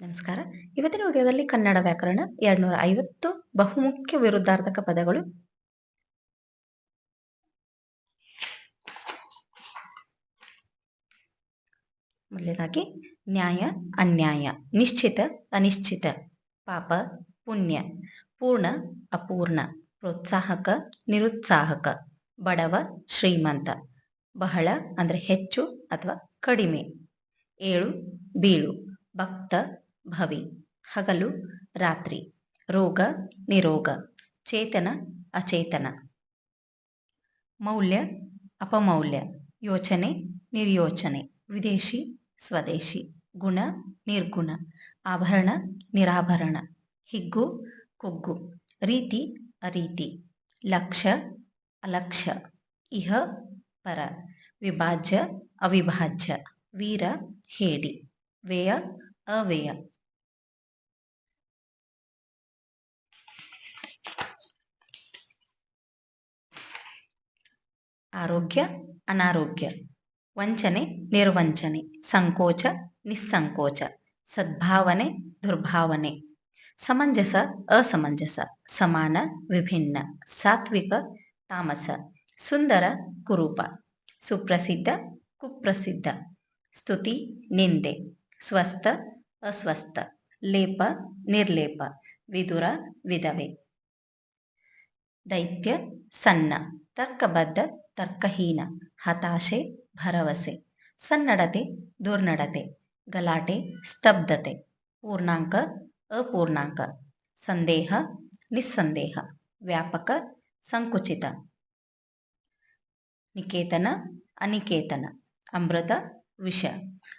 ನಮಸ್ಕಾರ. ಇವತ್ತಿನ ವಿಡಿಯೋದಲ್ಲಿ ಕನ್ನಡ ವ್ಯಾಕರಣ ಎರಡ್ನೂರ ಐವತ್ತು ಬಹುಮುಖ್ಯ ವಿರುದ್ಧಾರ್ಥಕ ಪದಗಳು. ಮೊದಲನೇದಾಗಿ, ನ್ಯಾಯ, ಅನ್ಯಾಯ, ನಿಶ್ಚಿತ, ಅನಿಶ್ಚಿತ, ಪಾಪ, ಪುಣ್ಯ, ಪೂರ್ಣ, ಅಪೂರ್ಣ, ಪ್ರೋತ್ಸಾಹಕ, ನಿರುತ್ಸಾಹಕ, ಬಡವ, ಶ್ರೀಮಂತ, ಬಹಳ ಅಂದ್ರೆ ಹೆಚ್ಚು ಅಥವಾ ಕಡಿಮೆ, ಏಳು, ಬೀಳು, ಭಕ್ತ ಭವಿ, ಹಗಲು, ರಾತ್ರಿ, ರೋಗ, ನಿರೋಗ, ಚೇತನ, ಅಚೇತನ. ಮೌಲ್ಯ, ಅಪಮೌಲ್ಯ, ಯೋಚನೆ, ನಿರ್ಯೋಚನೆ, ವಿದೇಶಿ, ಸ್ವದೇಶಿ, ಗುಣ, ನಿರ್ಗುಣ, ಆಭರಣ, ನಿರಾಭರಣ, ಹಿಗ್ಗು, ಕುಗ್ಗು, ರೀತಿ, ಅರೀತಿ ಲಕ್ಷ್ಯ ಅಲಕ್ಷ್ಯ ಇಹ, ಪರ, ವಿಭಾಜ್ಯ, ಅವಿಭಾಜ್ಯ, ವೀರ, ಹೇಡಿ, ವ್ಯಯ, ಅವ್ಯಯ. ಆರೋಗ್ಯ, ಅನಾರೋಗ್ಯ, ವಂಚನೆ, ನಿರ್ವಂಚನೆ, ಸಂಕೋಚ, ನಿಸ್ಸಂಕೋಚ, ಸದ್ಭಾವನೆ, ದುರ್ಭಾವನೆ, ಸಮಂಜಸ, ಅಸಮಂಜಸ, ಸಮಾನ, ವಿಭಿನ್ನ, ಸಾತ್ವಿಕ, ತಾಮಸ, ಸುಂದರ, ಕುರೂಪ, ಸುಪ್ರಸಿದ್ಧ, ಕುಪ್ರಸಿದ್ಧ, ಸ್ತುತಿ, ನಿಂದೆ, ಸ್ವಸ್ಥ, ಅಸ್ವಸ್ಥ, ಲೇಪ, ನಿರ್ಲೇಪ, ವಿದುರ, ವಿಧವೆ. ದೈತ್ಯ, ಸಣ್ಣ, ತರ್ಕಬದ್ಧ ತರ್ಕಹೀನ, ಹತಾಶೆ, ಭರವಸೆ, ಸನ್ನಡತೆ, ದುರ್ನಡತೆ, ಗಲಾಟೆ, ಸ್ತಬ್ಧತೆ, ಪೂರ್ಣಾಂಕ, ಅಪೂರ್ಣಾಂಕ, ಸಂದೇಹ, ನಿಸ್ಸಂದೇಹ, ವ್ಯಾಪಕ, ಸಂಕುಚಿತ. ನಿಕೇತನ, ಅನಿಕೇತನ, ಅಮೃತ, ವಿಷ,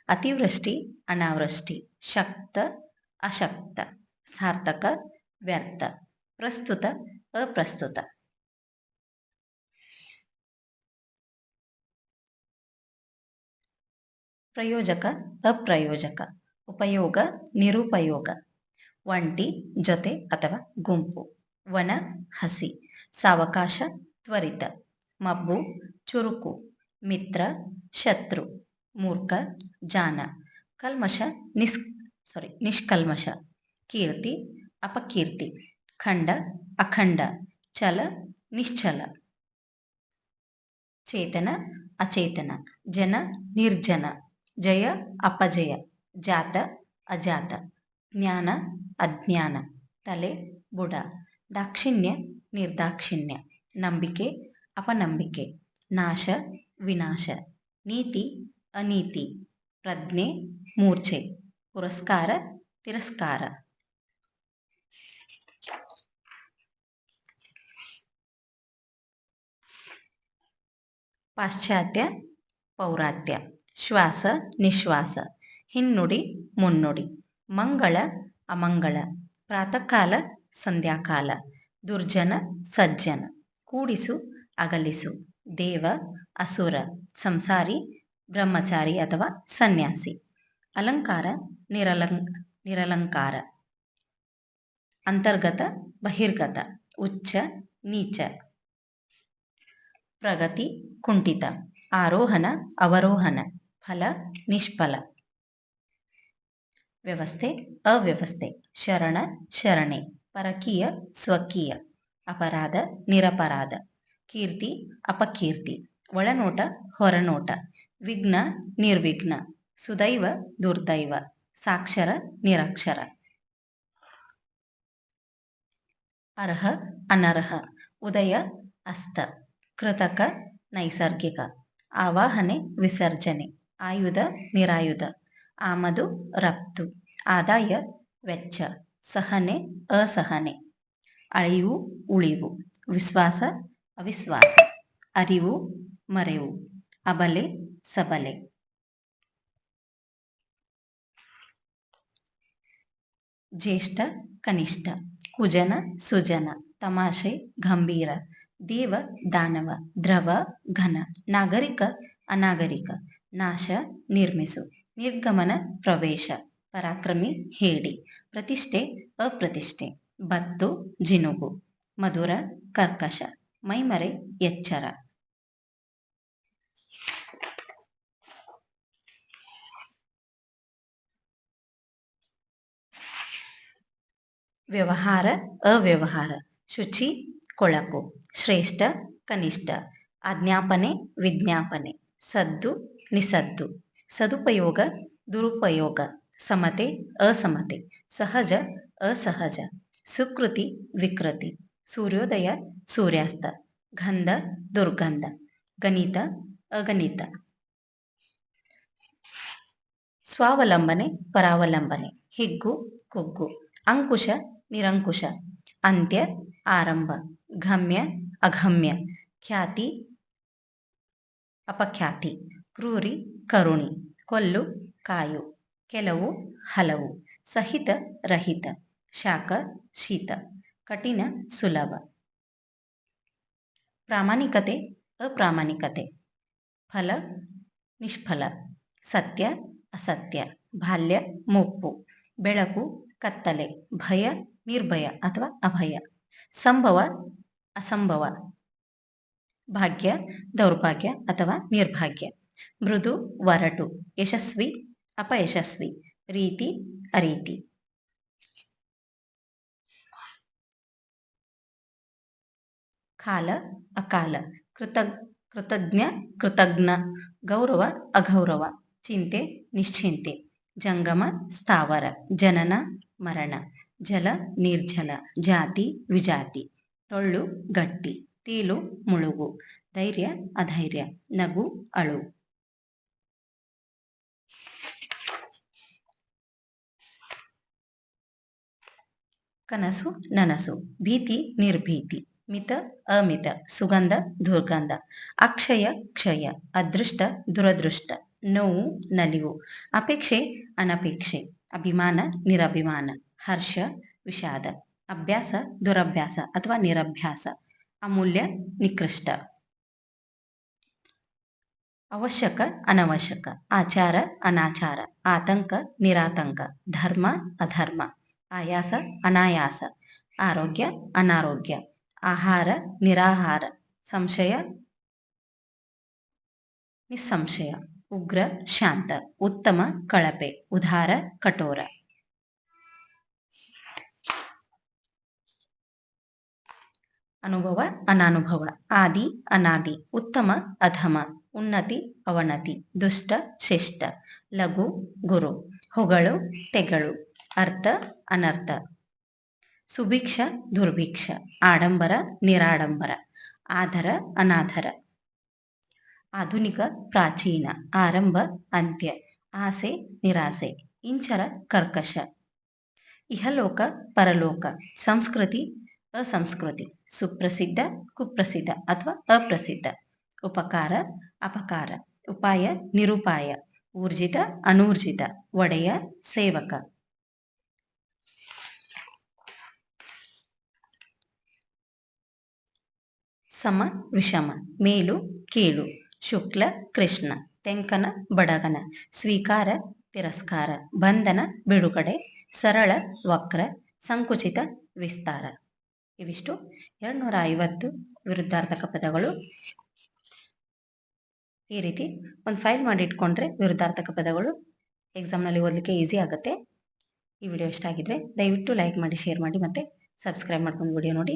ಅತಿವೃಷ್ಟಿ, ಅನಾವೃಷ್ಟಿ, ಶಕ್ತ, ಅಶಕ್ತ, ಸಾರ್ಥಕ, ವ್ಯರ್ಥ, ಪ್ರಸ್ತುತ, ಅಪ್ರಸ್ತುತ. ಪ್ರಯೋಜಕ, ಅಪ್ರಯೋಜಕ, ಉಪಯೋಗ, ನಿರುಪಯೋಗ. ಒಂಟಿ, ಜೊತೆ ಅಥವಾ ಗುಂಪು. ವನ, ಹಸಿ. ಸಾವಕಾಶ, ತ್ವರಿತ. ಮಬ್ಬು, ಚುರುಕು. ಮಿತ್ರ, ಶತ್ರು. ಮೂರ್ಖ, ಜಾನ. ಕಲ್ಮಶ, ನಿಸ್ ಸಾರಿ ನಿಷ್ಕಲ್ಮಶ. ಕೀರ್ತಿ, ಅಪಕೀರ್ತಿ. ಖಂಡ, ಅಖಂಡ. ಚಲ, ನಿಶ್ಚಲ. ಚೇತನ, ಅಚೇತನ. ಜನ, ನಿರ್ಜನ. ಜಯ ಅಪಜಯ ಜಾತ ಅಜಾತ ಜ್ಞಾನ ಅಜ್ಞಾನ ತಲೆ ಬುಡ ದಾಕ್ಷಿಣ್ಯ ನಿರ್ದಾಕ್ಷಿಣ್ಯ ನಂಬಿಕೆ ಅಪನಂಬಿಕೆ ನಾಶ ವಿನಾಶ ನೀತಿ ಅನೀತಿ ಪ್ರಜ್ಞೆ ಮೂರ್ಛೆ ಪುರಸ್ಕಾರ ತಿರಸ್ಕಾರ ಪಾಶ್ಚಾತ್ಯ ಪೌರಾತ್ಯ ಶ್ವಾಸ, ನಿಶ್ವಾಸ. ಹಿನ್ನುಡಿ, ಮುನ್ನುಡಿ. ಮಂಗಳ, ಅಮಂಗಳ. ಪ್ರಾತಃಕಾಲ, ಸಂಧ್ಯಾಕಾಲ. ದುರ್ಜನ, ಸಜ್ಜನ. ಕೂಡಿಸು, ಅಗಲಿಸು. ದೇವ, ಅಸುರ. ಸಂಸಾರಿ, ಬ್ರಹ್ಮಚಾರಿ ಅಥವಾ ಸನ್ಯಾಸಿ. ಅಲಂಕಾರ, ನಿರಲಂ, ನಿರಲಂಕಾರ. ಅಂತರ್ಗತ, ಬಹಿರ್ಗತ. ಉಚ್ಚ, ನೀಚ. ಪ್ರಗತಿ, ಕುಂಠಿತ. ಆರೋಹಣ, ಅವರೋಹಣ. ಫಲ, ನಿಷ್ಫಲ. ವ್ಯವಸ್ಥೆ, ಅವ್ಯವಸ್ಥೆ. ಶರಣ, ಶರಣೆ. ಪರಕೀಯ, ಸ್ವಕೀಯ. ಅಪರಾಧ, ನಿರಪರಾಧ. ಕೀರ್ತಿ, ಅಪಕೀರ್ತಿ. ಒಳನೋಟ, ಹೊರನೋಟ. ವಿಘ್ನ, ನಿರ್ವಿಘ್ನ. ಸುದೈವ, ದುರ್ದೈವ. ಸಾಕ್ಷರ, ನಿರಕ್ಷರ. ಅರ್ಹ, ಅನರ್ಹ. ಉದಯ, ಅಸ್ತ. ಕೃತಕ, ನೈಸರ್ಗಿಕ. ಆವಾಹನೆ, ವಿಸರ್ಜನೆ. ಆಯುಧ, ನಿರಾಯುಧ. ಆಮದು, ರಫ್ತು. ಆದಾಯ, ವೆಚ್ಚ. ಸಹನೆ, ಅಸಹನೆ. ಅಳಿವು, ಉಳಿವು. ವಿಶ್ವಾಸ, ಅವಿಶ್ವಾಸ. ಅರಿವು, ಮರೆವು. ಅಬಲೆ, ಸಬಲೆ. ಜ್ಯೇಷ್ಠ, ಕನಿಷ್ಠ. ಕುಜನ, ಸುಜನ. ತಮಾಷೆ, ಗಂಭೀರ. ದೇವ, ದಾನವ. ದ್ರವ, ಘನ. ನಾಗರಿಕ, ಅನಾಗರಿಕ. ನಾಶ, ನಿರ್ಮಿಸು, ನಿರ್ಗಮನ, ಪ್ರವೇಶ, ಪರಾಕ್ರಮಿ, ಹೇಳಿ, ಪ್ರತಿಷ್ಠೆ, ಅಪ್ರತಿಷ್ಠೆ, ಬತ್ತು, ಜಿನುಗು, ಮಧುರ, ಕರ್ಕಶ, ಮೈಮರೆ, ಎಚ್ಚರ. ವ್ಯವಹಾರ, ಅವ್ಯವಹಾರ, ಶುಚಿ, ಕೊಳಕು, ಶ್ರೇಷ್ಠ, ಕನಿಷ್ಠ, ಆಜ್ಞಾಪನೆ, ವಿಜ್ಞಾಪನೆ, ಸದ್ದು ನಿಸದ್ದು. ಸದುಪಯೋಗ, ದುರುಪಯೋಗ, ಸಮತೆ, ಅಸಮತೆ, ಸಹಜ, ಅಸಹಜ, ಸುಕೃತಿ, ವಿಕೃತಿ, ಸೂರ್ಯೋದಯ, ಸೂರ್ಯಾಸ್ತ, ಗಂಧ, ದುರ್ಗಂಧ, ಗಣಿತ, ಅಗಣಿತ. ಸ್ವಾವಲಂಬನೆ, ಪರಾವಲಂಬನೆ, ಹಿಗ್ಗು, ಕುಗ್ಗು, ಅಂಕುಶ, ನಿರಂಕುಶ, ಅಂತ್ಯ, ಆರಂಭ, ಗಮ್ಯ, ಅಗಮ್ಯ, ಖ್ಯಾತಿ, ಅಪಖ್ಯಾತಿ. ಕ್ರೂರಿ, ಕರುಣಿ, ಕೊಲ್ಲು, ಕಾಯು, ಕೆಲವು, ಹಲವು, ಸಹಿತ, ರಹಿತ, ಶಾಖ, ಶೀತ, ಕಠಿಣ, ಸುಲಭ. ಪ್ರಾಮಾಣಿಕತೆ, ಅಪ್ರಾಮಾಣಿಕತೆ. ಫಲ, ನಿಷ್ಫಲ, ಸತ್ಯ, ಅಸತ್ಯ, ಬಾಲ್ಯ ಮುಪ್ಪು ಬೆಳಕು, ಕತ್ತಲೆ, ಭಯ, ನಿರ್ಭಯ ಅಥವಾ ಅಭಯ. ಸಂಭವ, ಅಸಂಭವ. ಭಾಗ್ಯ, ದೌರ್ಭಾಗ್ಯ ಅಥವಾ ನಿರ್ಭಾಗ್ಯ. ಮೃದು ಒರಟು ಯಶಸ್ವಿ, ಅಪಯಶಸ್ವಿ, ರೀತಿ, ಅರೀತಿ. ಕಾಲ, ಅಕಾಲ, ಕೃತ, ಕೃತಜ್ಞ ಕೃತಜ್ಞ, ಗೌರವ, ಅಗೌರವ, ಚಿಂತೆ, ನಿಶ್ಚಿಂತೆ, ಜಂಗಮ, ಸ್ಥಾವರ, ಜನನ, ಮರಣ, ಜಲ ನಿರ್ಜಲ ಜಾತಿ, ವಿಜಾತಿ, ಟೊಳ್ಳು, ಗಟ್ಟಿ, ತೇಲು, ಮುಳುಗು, ಧೈರ್ಯ, ಅಧೈರ್ಯ, ನಗು, ಅಳು. ಕನಸು ನನಸು, ಭೀತಿ ನಿರ್ಭೀತಿ, ಮಿತ ಅಮಿತ, ಸುಗಂಧ ದುರ್ಗಂಧ, ಅಕ್ಷಯ ಕ್ಷಯ, ಅದೃಷ್ಟ ದುರದೃಷ್ಟ, ನೋವು ನಲಿವು, ಅಪೇಕ್ಷೆ ಅನಪೇಕ್ಷೆ, ಅಭಿಮಾನ ನಿರಭಿಮಾನ, ಹರ್ಷ ವಿಷಾದ, ಅಭ್ಯಾಸ ದುರಭ್ಯಾಸ ಅಥವಾ ನಿರಭ್ಯಾಸ, ಅಮೂಲ್ಯ ನಿಕೃಷ್ಟ. ಅವಶ್ಯಕ ಅನವಶ್ಯಕ, ಆಚಾರ ಅನಾಚಾರ, ಆತಂಕ ನಿರಾತಂಕ, ಧರ್ಮ ಅಧರ್ಮ. ಆಯಾಸ, ಅನಾಯಾಸ, ಆರೋಗ್ಯ, ಅನಾರೋಗ್ಯ, ಆಹಾರ, ನಿರಾಹಾರ, ಸಂಶಯ, ನಿಸ್ಸಂಶಯ, ಉಗ್ರ, ಶಾಂತ, ಉತ್ತಮ, ಕಳಪೆ, ಉದಾರ, ಕಠೋರ. ಅನುಭವ, ಅನಾನುಭವ, ಆದಿ, ಅನಾದಿ, ಉತ್ತಮ, ಅಧಮ, ಉನ್ನತಿ, ಅವನತಿ, ದುಷ್ಟ ಶಿಷ್ಟ ಲಘು, ಗುರು, ಹೊಗಳು, ತೆಗಳು. ಅರ್ಥ, ಅನರ್ಥ. ಸುಭಿಕ್ಷ, ದುರ್ಭಿಕ್ಷ. ಆಡಂಬರ, ನಿರಾಡಂಬರ. ಆಧರ, ಅನಾಧರ. ಆಧುನಿಕ, ಪ್ರಾಚೀನ. ಆರಂಭ, ಅಂತ್ಯ. ಆಸೆ, ನಿರಾಸೆ. ಇಂಚರ, ಕರ್ಕಶ. ಇಹಲೋಕ, ಪರಲೋಕ. ಸಂಸ್ಕೃತಿ, ಅಸಂಸ್ಕೃತಿ. ಸುಪ್ರಸಿದ್ಧ, ಕುಪ್ರಸಿದ್ಧ ಅಥವಾ ಅಪ್ರಸಿದ್ಧ. ಉಪಕಾರ, ಅಪಕಾರ. ಉಪಾಯ, ನಿರುಪಾಯ. ಊರ್ಜಿತ, ಅನೂರ್ಜಿತ. ಒಡೆಯ, ಸೇವಕ. ಸಮ, ವಿಷಮ, ಮೇಲು, ಕೀಳು, ಶುಕ್ಲ, ಕೃಷ್ಣ, ತೆಂಕನ, ಬಡಗನ, ಸ್ವೀಕಾರ, ತಿರಸ್ಕಾರ, ಬಂಧನ, ಬಿಡುಗಡೆ, ಸರಳ, ವಕ್ರ, ಸಂಕುಚಿತ, ವಿಸ್ತಾರ. ಇವಿಷ್ಟು ಎರಡ್ನೂರ ಐವತ್ತು ವಿರುದ್ಧಾರ್ಥಕ ಪದಗಳು. ಈ ರೀತಿ ಒಂದು ಫೈಲ್ ಮಾಡಿ ಇಟ್ಕೊಂಡ್ರೆ ವಿರುದ್ಧಾರ್ಥಕ ಪದಗಳು ಎಕ್ಸಾಮ್ನಲ್ಲಿ ಓದಲಿಕ್ಕೆ ಈಸಿ ಆಗುತ್ತೆ. ಈ ವಿಡಿಯೋ ಇಷ್ಟ ಆಗಿದ್ರೆ ದಯವಿಟ್ಟು ಲೈಕ್ ಮಾಡಿ ಶೇರ್ ಮಾಡಿ ಮತ್ತೆ ಸಬ್ಸ್ಕ್ರೈಬ್ ಮಾಡ್ಕೊಂಡು ವಿಡಿಯೋ ನೋಡಿ.